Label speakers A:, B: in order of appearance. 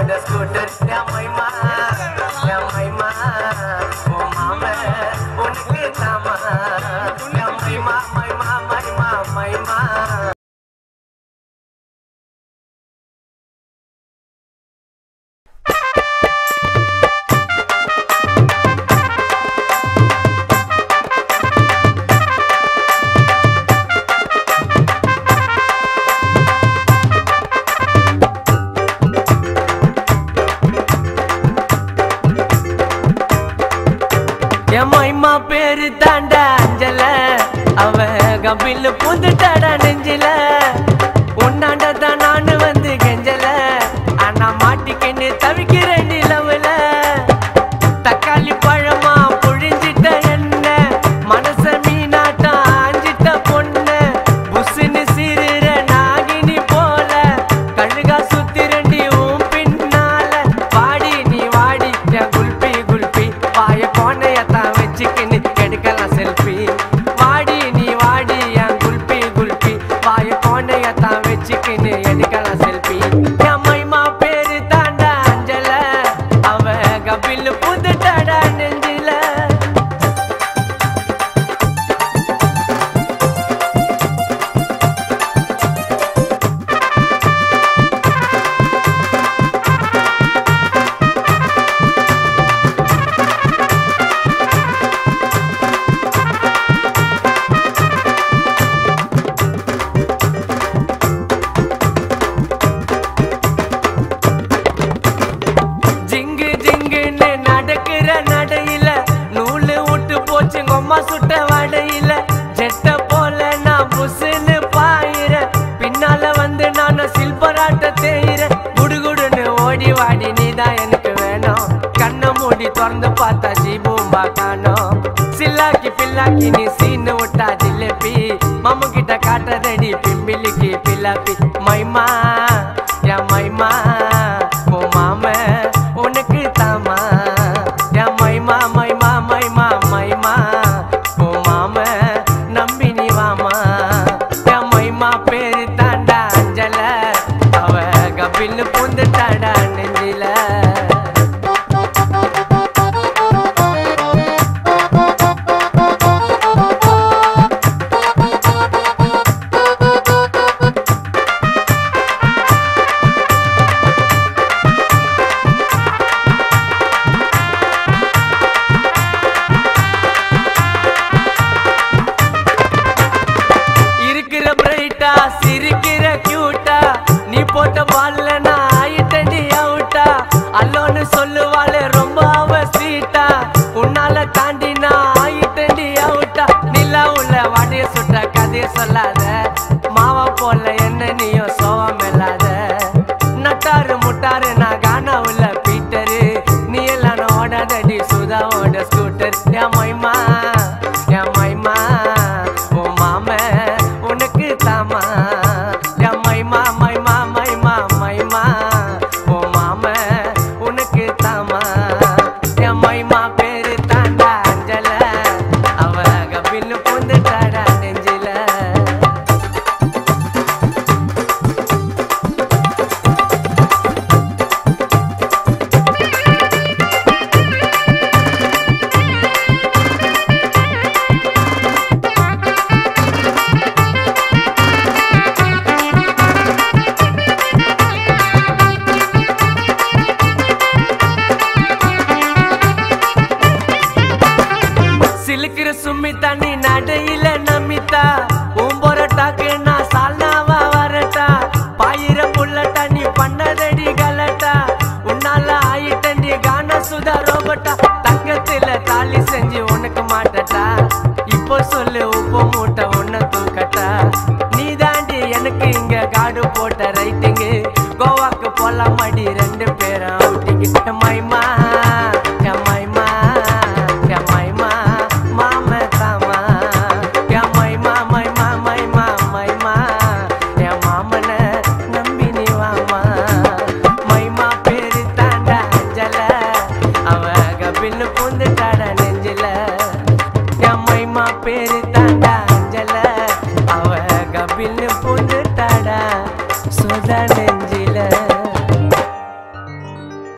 A: good, that's good, that's now my mind. அவன் கபில் புந்துட்டடா நெஞ்சில. रहता में चिकने ये निकला सिल பில்லாக்கி பில்லாக்கி நீ சீனு விட்டா ஜிலேபி. மாமு கிட்ட காட்டுறடி பிம்பிலிக்கு பில்லாப்பி மைமா யா மைமா ஓ மாம உனக்கு தாமா? யா மைமா மைமா மைமா மைமா ஓ மாம நம்பி நீ வாமா? யா மைமா பேரு தாண்டா அஞ்சல. அவ கபின்னு பூந்துட்டாடா. அல்லோன்னு சொல்லுவா நீ நடையில நம்பித்தா உம்பொரட்டா நான் சால்னாவா வரட்டா. பாயிர புள்ளட்டா நீ பண்ணதடி கலட்டா. உன்னால ஆயிட்ட நீ கான சுதா ரோபட்டா. தங்கத்துல தாலி செஞ்சு உனக்கு மாட்டட்டா. இப்போ சொல்லு உப்பு மூட்டை உன்னை தூக்கட்டா. நீ தாண்டி எனக்கு இங்க காடு போட்ட ரைட்டிங்கு கோவாக்கு போலாம் அடி